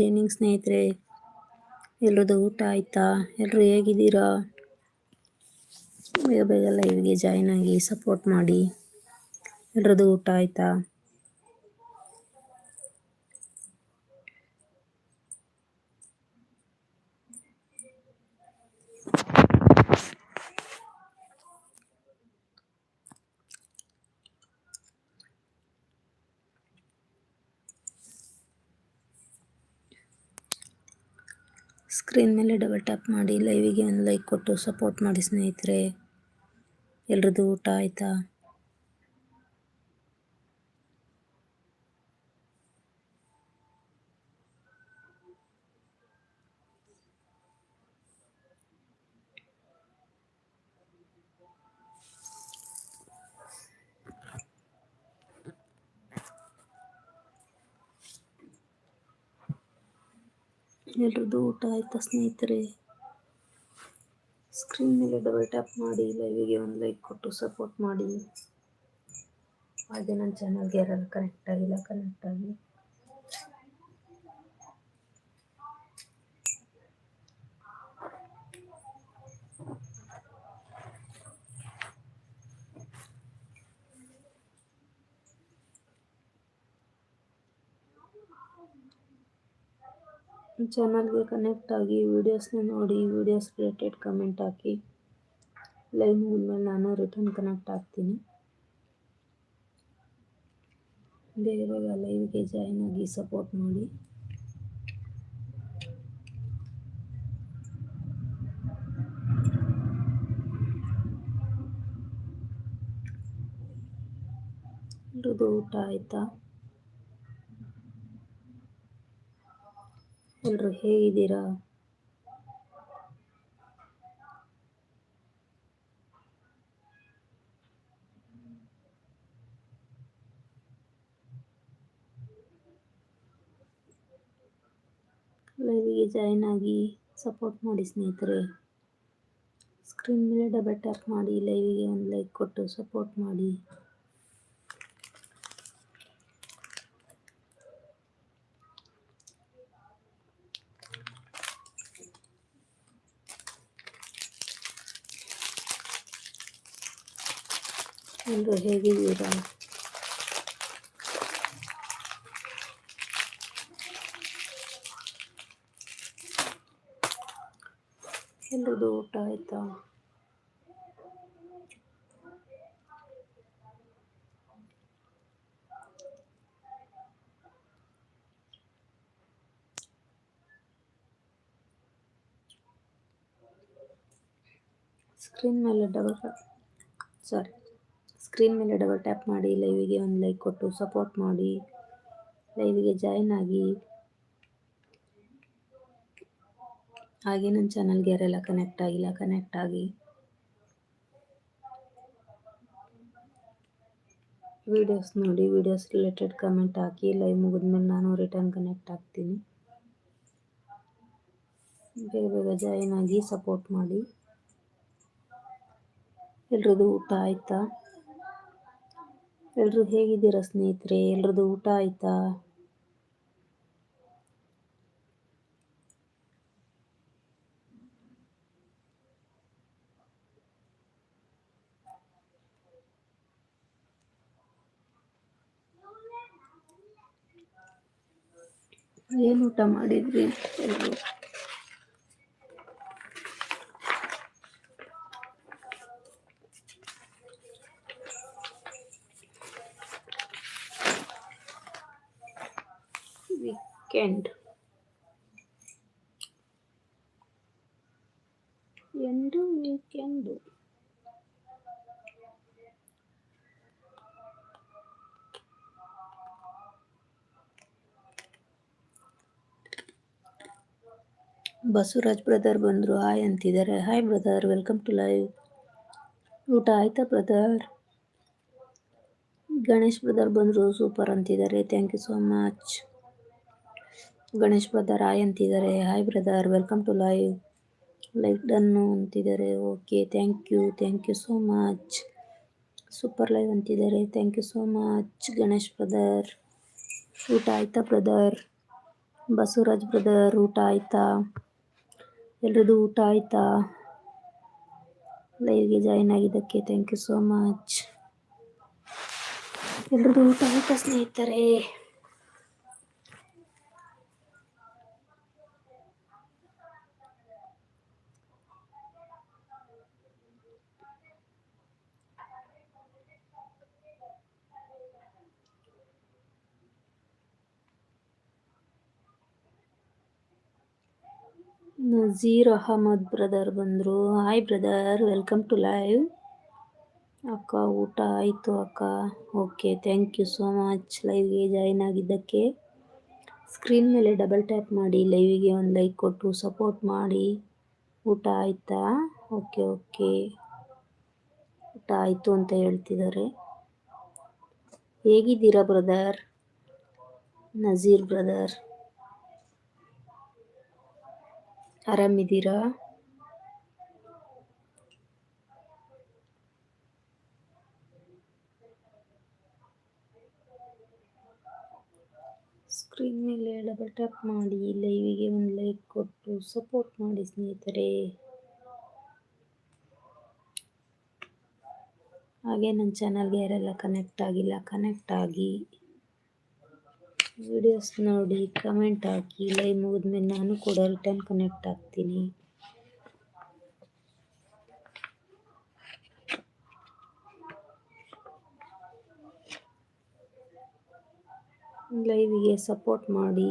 Evening ಸ್ನೇಹಿತರೆ ಎಲ್ಲರದು ಊಟ ಆಯ್ತಾ? ಎಲ್ಲರೂ ಹೇಗಿದ್ದೀರಾ? ಬೇಗ ಬೇಗ ಲೈವ್ಗೆ ಜಾಯ್ನ್ ಆಗಿ ಸಪೋರ್ಟ್ ಮಾಡಿ. ಎಲ್ಲರದು ಊಟ ಆಯ್ತಾ? ಸ್ಕ್ರೀನ್ ಮೇಲೆ ಡಬಲ್ ಟ್ಯಾಪ್ ಮಾಡಿ ಲೈವಿಗೆ ಒಂದು ಲೈಕ್ ಕೊಟ್ಟು ಸಪೋರ್ಟ್ ಮಾಡಿ ಸ್ನೇಹಿತರೆ. ಎಲ್ರದ್ದು ಊಟ ಆಯಿತಾ? ಎಲ್ರದ್ದು ಊಟ ಆಯ್ತಾ ಸ್ನೇಹಿತರೆ? ಸ್ಕ್ರೀನ್ ಮೇಲೆ ಡಬಲ್ ಟ್ಯಾಪ್ ಮಾಡಿ ಲೈವಿಗೆ ಒಂದು ಲೈಕ್ ಕೊಟ್ಟು ಸಪೋರ್ಟ್ ಮಾಡಿ. ಹಾಗೆ ನನ್ನ ಚಾನಲ್ಗೆ ಯಾರು ಕನೆಕ್ಟ್ ಆಗಿಲ್ಲ ಕನೆಕ್ಟ್ ಆಗಿ. ಚಾನಲ್ಗೆ ಕನೆಕ್ಟ್ ಆಗಿ ವೀಡಿಯೋಸ್ನ ನೋಡಿ ವೀಡಿಯೋಸ್ ರಿಲೇಟೆಡ್ ಕಮೆಂಟ್ ಹಾಕಿ. ಲೈವ್ ಮುಗಿದ್ಮೇಲೆ ನಾನು ರಿಟರ್ನ್ ಕನೆಕ್ಟ್ ಆಗ್ತೀನಿ. ಬೇಗ ಲೈವ್ಗೆ ಜಾಯ್ನ್ ಆಗಿ ಸಪೋರ್ಟ್ ಮಾಡಿ ಊಟ ಆಯಿತಾ? ಎಲ್ಲರೂ ಹೇಗಿದ್ದೀರಾ? ಲೈವಿಗೆ ಜಾಯಿನ್ ಆಗಿ ಸಪೋರ್ಟ್ ಮಾಡಿ ಸ್ನೇಹಿತರೆ. ಸ್ಕ್ರೀನ್ ಮೇಲೆ ಡಬಲ್ ಟ್ಯಾಪ್ ಮಾಡಿ ಲೈವಿಗೆ ಒಂದು ಲೈಕ್ ಕೊಟ್ಟು ಸಪೋರ್ಟ್ ಮಾಡಿ. ಎಲ್ಲರೂ ಹೇಗಿದ್ದೀರಾ ಎಲ್ಲರದು ಊಟ ಆಯ್ತಾ ಸ್ಕ್ರೀನ್ ಮೇಲೆ ಡಬಲ್ ಸಾರಿ ಸ್ಕ್ರೀನ್ ಮೇಲೆ ಡಬಲ್ ಟ್ಯಾಪ್ ಮಾಡಿ ಲೈವಿಗೆ ಒಂದು ಲೈಕ್ ಕೊಟ್ಟು ಸಪೋರ್ಟ್ ಮಾಡಿ ಲೈವಿಗೆ ಜಾಯಿನ್ ಆಗಿ. ಹಾಗೆ ನನ್ನ ಚಾನಲ್ಗೆ ಯಾರೆಲ್ಲ ಕನೆಕ್ಟ್ ಆಗಿಲ್ಲ ಕನೆಕ್ಟ್ ಆಗಿ. ವಿಡಿಯೋಸ್ ನೋಡಿ ವಿಡಿಯೋಸ್ ರಿಲೇಟೆಡ್ ಕಮೆಂಟ್ ಹಾಕಿ ಲೈವ್ ಮುಗಿದ್ಮೇಲೆ ನಾನು ರಿಟರ್ನ್ ಕನೆಕ್ಟ್ ಆಗ್ತೀನಿ. ಬೇಗ ಬೇಗ ಜಾಯಿನ್ ಆಗಿ ಸಪೋರ್ಟ್ ಮಾಡಿ. ಎಲ್ರದ್ದು ಊಟ ಆಯ್ತಾ? ಎಲ್ಲರೂ ಹೇಗಿದ್ದೀರಾ ಸ್ನೇಹಿತರೆ? ಎಲ್ರದ್ದು ಊಟ ಆಯ್ತಾ? ಏನು ಊಟ ಮಾಡಿದ್ರಿ ಎಲ್ಲರೂ weekend ಎಂದು ವೀಕೆಂಡು ಬಸವರಾಜ್ ಬ್ರದರ್ ಬಂದರು ಹಾಯ್ ಅಂತಿದ್ದಾರೆ hi brother welcome to live ಊಟ ಆಯ್ತಾ ಬ್ರದರ್ ಗಣೇಶ್ ಬ್ರದರ್ ಬಂದರು ಸೂಪರ್ ಅಂತಿದ್ದಾರೆ thank you so much Ganesh brother hi ಅಂತಿದ್ದಾರೆ. Hi brother welcome to live like ಡನ್ನು ಅಂತಿದ್ದಾರೆ. Okay thank you thank you so much super live ಅಂತಿದ್ದಾರೆ. Thank you so much Ganesh brother ಊಟ ಆಯ್ತಾ brother Basavaraj brother ಊಟ ಆಯ್ತಾ? ಎಲ್ರದ್ದು ಊಟ ಆಯ್ತಾ? ಲೈವ್ಗೆ ಜಾಯಿನ್ ಆಗಿದ್ದಕ್ಕೆ ಥ್ಯಾಂಕ್ ಯು ಸೋ ಮಚ್ ಎಲ್ರದ್ದು ಊಟ ಆಯ್ತಾ ಸ್ನೇಹಿತರೆ? ನಜೀರ್ ಅಹಮದ್ ಬ್ರದರ್ ಬಂದರು. Hi brother welcome to live ಅಕ್ಕ, ಊಟ ಆಯಿತು ಅಕ್ಕ? Okay thank you so much ಲೈವ್ಗೆ join ಆಗಿದ್ದಕ್ಕೆ. ಸ್ಕ್ರೀನ್ ಮೇಲೆ ಡಬಲ್ ಟ್ಯಾಪ್ ಮಾಡಿ ಲೈವಿಗೆ ಒಂದು ಲೈಕ್ ಕೊಟ್ಟು ಸಪೋರ್ಟ್ ಮಾಡಿ. ಊಟ ಆಯಿತಾ? ಓಕೆ ಓಕೆ ಊಟ ಆಯಿತು ಅಂತ ಹೇಳ್ತಿದ್ದಾರೆ. ಹೇಗಿದ್ದೀರಾ ಬ್ರದರ್ ನಜೀರ್ ಬ್ರದರ್ ಆರಾಮಿದ್ದೀರಾ? ಸ್ಕ್ರೀನ್ ಮೇಲೆ ಡಬಲ್ ಟ್ಯಾಪ್ ಮಾಡಿ ಲೈವಿಗೆ ಒಂದು ಲೈಕ್ ಕೊಟ್ಟು ಸಪೋರ್ಟ್ ಮಾಡಿ ಸ್ನೇಹಿತರೆ. ಹಾಗೆ ನನ್ನ ಚಾನಲ್ಗೆ ಯಾರೆಲ್ಲ ಕನೆಕ್ಟ್ ಆಗಿಲ್ಲ ಕನೆಕ್ಟ್ ಆಗಿ. ವಿಡಿಯೋಸ್ ನೋಡಿ ಕಮೆಂಟ್ ಹಾಕಿ ಲೈವ್ ಮುಗಿದ್ಮೇಲೆ ನಾನು ಕೂಡ ರಿಟರ್ನ್ ಕನೆಕ್ಟ್ ಆಗ್ತೀನಿ. ಲೈವಿಗೆ ಸಪೋರ್ಟ್ ಮಾಡಿ.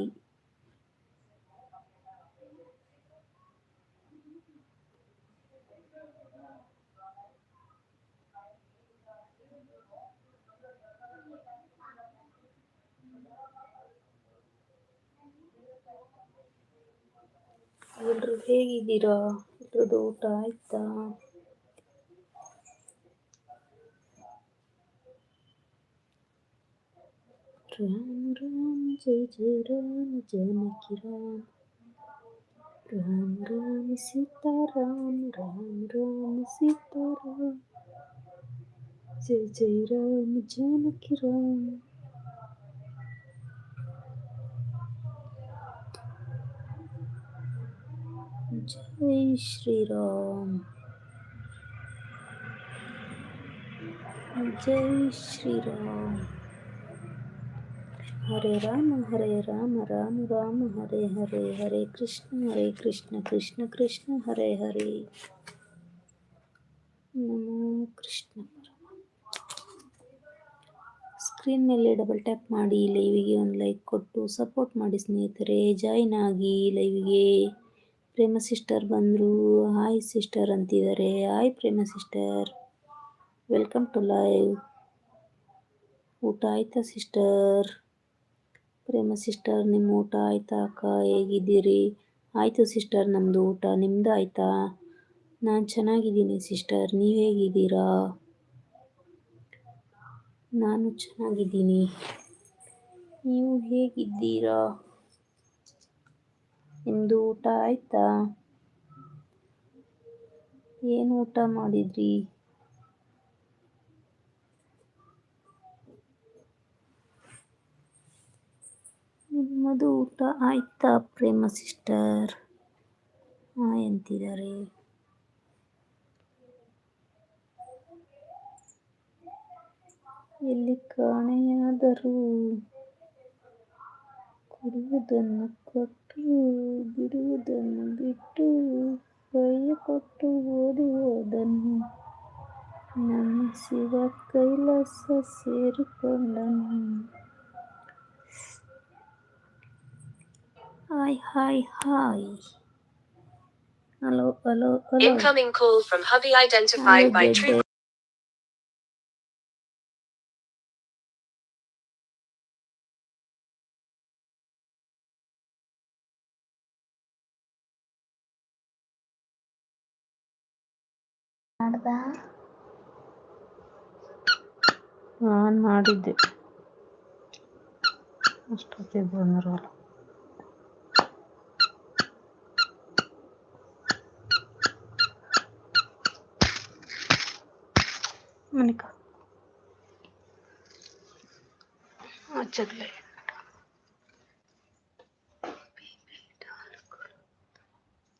ಎಲ್ರು ಹೇಗಿದ್ದೀರಾ? ಎಲ್ರದ್ದು ಊಟ ಆಯ್ತಾ? ರಾಮ್ ರಾಮ್, ಜೈ ಜೈ ರಾಮ್ ಜಾನಕಿ ರಾಮ್. ರಾಮ್ ರಾಮ್, ಸೀತಾರಾಮ್, ರಾಮ್ ರಾಮ್, ಸೀತಾರಾಮ್. ಜೈ ಜೈ ರಾಮ್ ಜಾನಕಿ ರಾಮ್. ಜೈ ಶ್ರೀರಾಮ್. ಜೈ ಶ್ರೀರಾಮ್. ಹರೇ ರಾಮ ಹರೇ ರಾಮ ರಾಮ ರಾಮ, ಹರೇ ಹರೇ ಹರೇ ಕೃಷ್ಣ ಹರೇ ಕೃಷ್ಣ ಕೃಷ್ಣ ಕೃಷ್ಣ, ಹರೇ ಹರೇ. ನಮೋ ಕೃಷ್ಣ ಸ್ಕ್ರೀನ್ ಮೇಲೆ ಡಬಲ್ ಟ್ಯಾಪ್ ಮಾಡಿ ಲೈವಿಗೆ ಒಂದು ಲೈಕ್ ಕೊಟ್ಟು ಸಪೋರ್ಟ್ ಮಾಡಿ ಸ್ನೇಹಿತರೆ. ಜಾಯ್ನ್ ಆಗಿ ಲೈವಿಗೆ ಪ್ರೇಮ ಸಿಸ್ಟರ್ ಬಂದರು. ಹಾಯ್ ಸಿಸ್ಟರ್ ಅಂತಿದ್ದಾರೆ hi Prema sister welcome to live ಊಟ ಆಯ್ತಾ ಸಿಸ್ಟರ್ ಪ್ರೇಮ ಸಿಸ್ಟರ್ ನಿಮ್ಮ ಊಟ ಆಯ್ತಾ ಅಕ್ಕ? ಹೇಗಿದ್ದೀರಿ? ಆಯಿತು ಸಿಸ್ಟರ್ ನಮ್ಮದು ಊಟ. ನಿಮ್ಮದು ಆಯಿತಾ? ನಾನು ಚೆನ್ನಾಗಿದ್ದೀನಿ ಸಿಸ್ಟರ್ ನೀವು ಹೇಗಿದ್ದೀರಾ? ನಾನು ಚೆನ್ನಾಗಿದ್ದೀನಿ. ನೀವು ಹೇಗಿದ್ದೀರಾ? ನಿಮ್ಮದು ಊಟ ಆಯ್ತಾ? ಏನು ಊಟ ಮಾಡಿದ್ರಿ? ನಿಮ್ಮದು ಊಟ ಆಯ್ತಾ ಪ್ರೇಮ ಸಿಸ್ಟರ್? ಹಾಂ, ಎಂತಿದ್ದಾರೆ? ಎಲ್ಲಿ ಕಾಣೆಯಾದರೂ ಕೊಡುವುದನ್ನು ಕೊಟ್ಟು ಬಿಡುವುದನ್ನು ಬಿಟ್ಟು ಕೈಯ ಕೊಟ್ಟು ಓದುವುದನ್ನು ನಮ್ಮ Shiva Kailasa ಸೇರಿಕೊಂಡನು hi hi hi hello hello hello Incoming call from hubby identified by True ಮಾಡ್ದ? ನಾನು ಮಾಡಿದ್ದೆ. ಅಷ್ಟೊತ್ತಿಗೆ ಬಂದ್ರಲ್ಲ. ಮನಿಕಾ?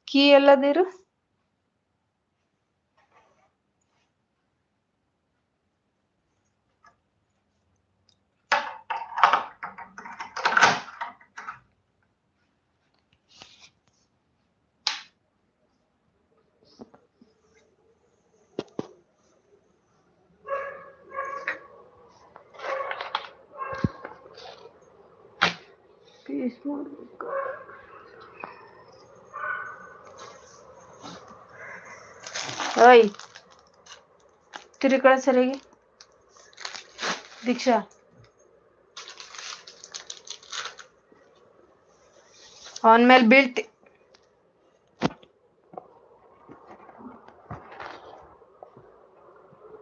ಕೀ ಎಲ್ಲದಿರು? this one. ओय तिकडे दीक्षा ऑन मेल बिल्ट